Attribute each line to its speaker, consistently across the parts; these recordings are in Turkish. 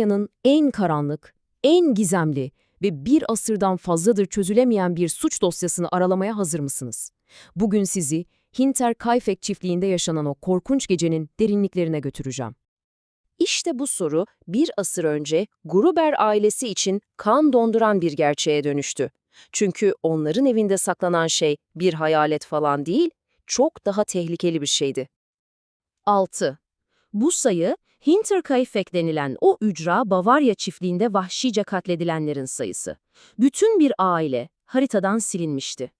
Speaker 1: Britanya'nın en karanlık, en gizemli ve bir asırdan fazladır çözülemeyen bir suç dosyasını aralamaya hazır mısınız? Bugün sizi Hinterkaifeck çiftliğinde yaşanan o korkunç gecenin derinliklerine götüreceğim. İşte bu soru bir asır önce Gruber ailesi için kan donduran bir gerçeğe dönüştü. Çünkü onların evinde saklanan şey bir hayalet falan değil, çok daha tehlikeli bir şeydi. 6. Bu sayı, Hinterkaifeck denilen o ücra Bavarya çiftliğinde vahşice katledilenlerin sayısı. Bütün bir aile haritadan silinmişti.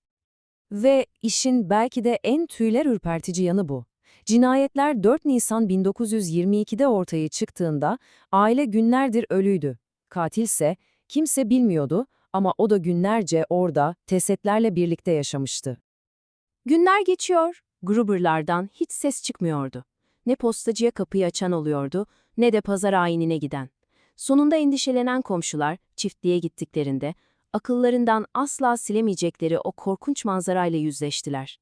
Speaker 1: Ve işin belki de en tüyler ürpertici yanı bu. Cinayetler 4 Nisan 1922'de ortaya çıktığında aile günlerdir ölüydü. Katilse kimse bilmiyordu ama o da günlerce orada tesetlerle birlikte yaşamıştı. Günler geçiyor, Gruber'lardan hiç ses çıkmıyordu. Ne postacıya kapıyı açan oluyordu, ne de pazar ayinine giden. Sonunda endişelenen komşular çiftliğe gittiklerinde akıllarından asla silemeyecekleri o korkunç manzarayla yüzleştiler.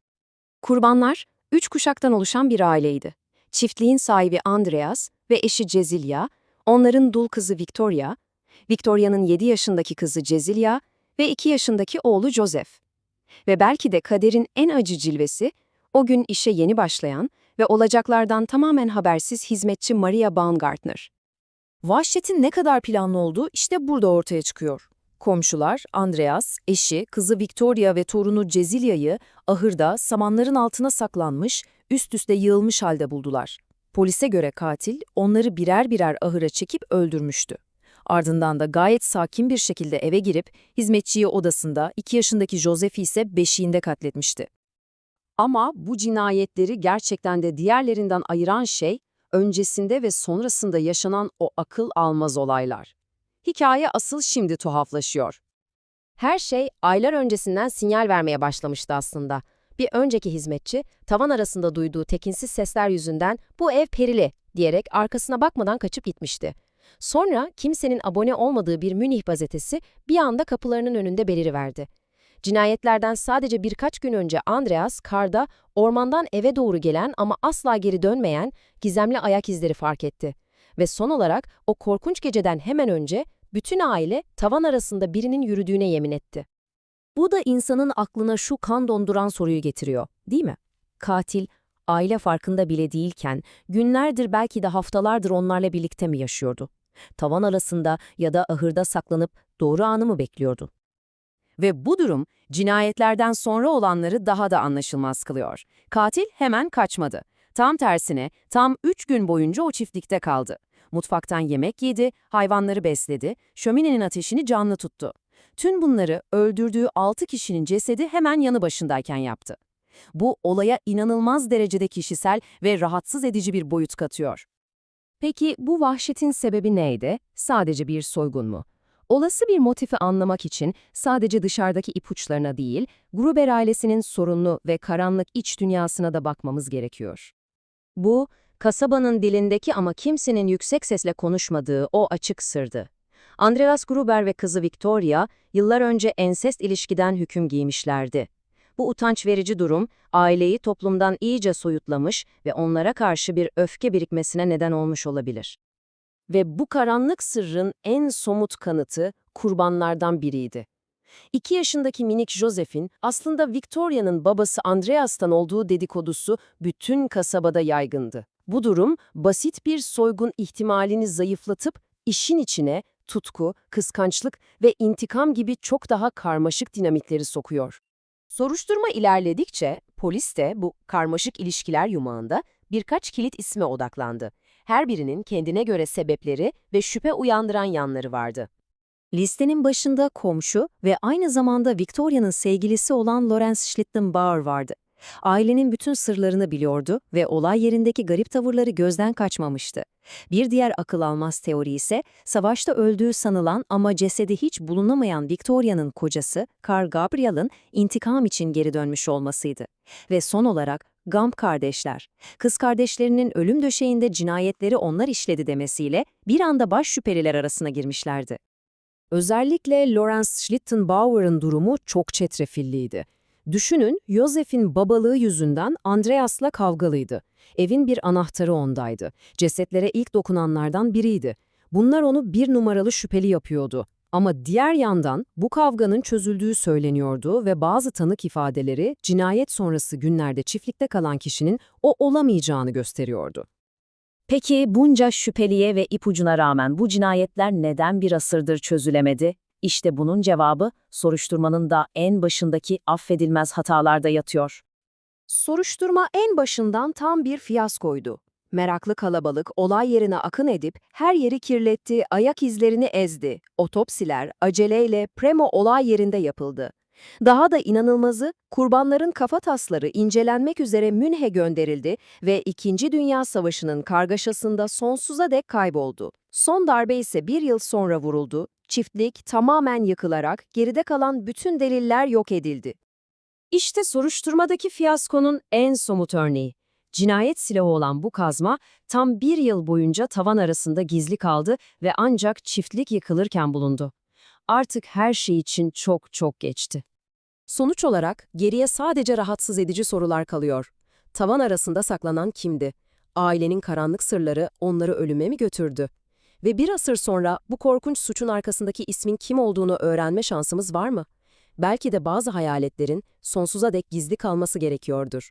Speaker 1: Kurbanlar, üç kuşaktan oluşan bir aileydi. Çiftliğin sahibi Andreas ve eşi Cezilya, onların dul kızı Victoria, Victoria'nın 7 yaşındaki kızı Cezilya ve 2 yaşındaki oğlu Joseph. Ve belki de kaderin en acı cilvesi, o gün işe yeni başlayan ve olacaklardan tamamen habersiz hizmetçi Maria Baumgartner. Vahşetin ne kadar planlı olduğu işte burada ortaya çıkıyor. Komşular, Andreas, eşi, kızı Victoria ve torunu Cezilya'yı ahırda samanların altına saklanmış, üst üste yığılmış halde buldular. Polise göre katil onları birer birer ahıra çekip öldürmüştü. Ardından da gayet sakin bir şekilde eve girip hizmetçiyi odasında, 2 yaşındaki Joseph'i ise beşiğinde katletmişti. Ama bu cinayetleri gerçekten de diğerlerinden ayıran şey, öncesinde ve sonrasında yaşanan o akıl almaz olaylar. Hikaye asıl şimdi tuhaflaşıyor. Her şey aylar öncesinden sinyal vermeye başlamıştı aslında. Bir önceki hizmetçi, tavan arasında duyduğu tekinsiz sesler yüzünden bu ev perili diyerek arkasına bakmadan kaçıp gitmişti. Sonra kimsenin abone olmadığı bir Münih gazetesi bir anda kapılarının önünde beliriverdi. Cinayetlerden sadece birkaç gün önce Andreas, karda ormandan eve doğru gelen ama asla geri dönmeyen gizemli ayak izleri fark etti. Ve son olarak o korkunç geceden hemen önce bütün aile tavan arasında birinin yürüdüğüne yemin etti. Bu da insanın aklına şu kan donduran soruyu getiriyor, değil mi? Katil, aile farkında bile değilken günlerdir belki de haftalardır onlarla birlikte mi yaşıyordu? Tavan arasında ya da ahırda saklanıp doğru anı mı bekliyordu? Ve bu durum cinayetlerden sonra olanları daha da anlaşılmaz kılıyor. Katil hemen kaçmadı. Tam tersine tam üç gün boyunca o çiftlikte kaldı. Mutfaktan yemek yedi, hayvanları besledi, şöminenin ateşini canlı tuttu. Tüm bunları öldürdüğü 6 kişinin cesedi hemen yanı başındayken yaptı. Bu olaya inanılmaz derecede kişisel ve rahatsız edici bir boyut katıyor. Peki bu vahşetin sebebi neydi? Sadece bir soygun mu? Olası bir motifi anlamak için sadece dışarıdaki ipuçlarına değil, Gruber ailesinin sorunlu ve karanlık iç dünyasına da bakmamız gerekiyor. Bu, kasabanın dilindeki ama kimsenin yüksek sesle konuşmadığı o açık sırdı. Andreas Gruber ve kızı Victoria, yıllar önce ensest ilişkiden hüküm giymişlerdi. Bu utanç verici durum, aileyi toplumdan iyice soyutlamış ve onlara karşı bir öfke birikmesine neden olmuş olabilir. Ve bu karanlık sırrın en somut kanıtı kurbanlardan biriydi. İki yaşındaki minik Joseph'in aslında Victoria'nın babası Andreas'tan olduğu dedikodusu bütün kasabada yaygındı. Bu durum basit bir soygun ihtimalini zayıflatıp işin içine tutku, kıskançlık ve intikam gibi çok daha karmaşık dinamikleri sokuyor. Soruşturma ilerledikçe polis de bu karmaşık ilişkiler yumağında birkaç kilit isme odaklandı. Her birinin kendine göre sebepleri ve şüphe uyandıran yanları vardı. Listenin başında komşu ve aynı zamanda Victoria'nın sevgilisi olan Lawrence Schlittenbauer vardı. Ailenin bütün sırlarını biliyordu ve olay yerindeki garip tavırları gözden kaçmamıştı. Bir diğer akıl almaz teori ise savaşta öldüğü sanılan ama cesedi hiç bulunamayan Victoria'nın kocası Carl Gabriel'ın intikam için geri dönmüş olmasıydı. Ve son olarak Gump kardeşler, kız kardeşlerinin ölüm döşeğinde cinayetleri onlar işledi demesiyle bir anda baş şüpheliler arasına girmişlerdi. Özellikle Lawrence Schlittenbauer'ın durumu çok çetrefilliydi. Düşünün, Joseph'in babalığı yüzünden Andreas'la kavgalıydı. Evin bir anahtarı ondaydı. Cesetlere ilk dokunanlardan biriydi. Bunlar onu bir numaralı şüpheli yapıyordu. Ama diğer yandan bu kavganın çözüldüğü söyleniyordu ve bazı tanık ifadeleri cinayet sonrası günlerde çiftlikte kalan kişinin o olamayacağını gösteriyordu.
Speaker 2: Peki bunca şüpheliye ve ipucuna rağmen bu cinayetler neden bir asırdır çözülemedi? İşte bunun cevabı soruşturmanın da en başındaki affedilmez hatalarda yatıyor.
Speaker 1: Soruşturma en başından tam bir fiyaskoydu. Meraklı kalabalık olay yerine akın edip her yeri kirletti, ayak izlerini ezdi. Otopsiler aceleyle Premo olay yerinde yapıldı. Daha da inanılmazı, kurbanların kafatasları incelenmek üzere Münhe gönderildi ve İkinci Dünya Savaşı'nın kargaşasında sonsuza dek kayboldu. Son darbe ise bir yıl sonra vuruldu, çiftlik tamamen yıkılarak geride kalan bütün deliller yok edildi. İşte soruşturmadaki fiyaskonun en somut örneği. Cinayet silahı olan bu kazma tam bir yıl boyunca tavan arasında gizli kaldı ve ancak çiftlik yıkılırken bulundu. Artık her şey için çok çok geçti. Sonuç olarak geriye sadece rahatsız edici sorular kalıyor. Tavan arasında saklanan kimdi? Ailenin karanlık sırları onları ölüme mi götürdü? Ve bir asır sonra bu korkunç suçun arkasındaki ismin kim olduğunu öğrenme şansımız var mı? Belki de bazı hayaletlerin sonsuza dek gizli kalması gerekiyordur.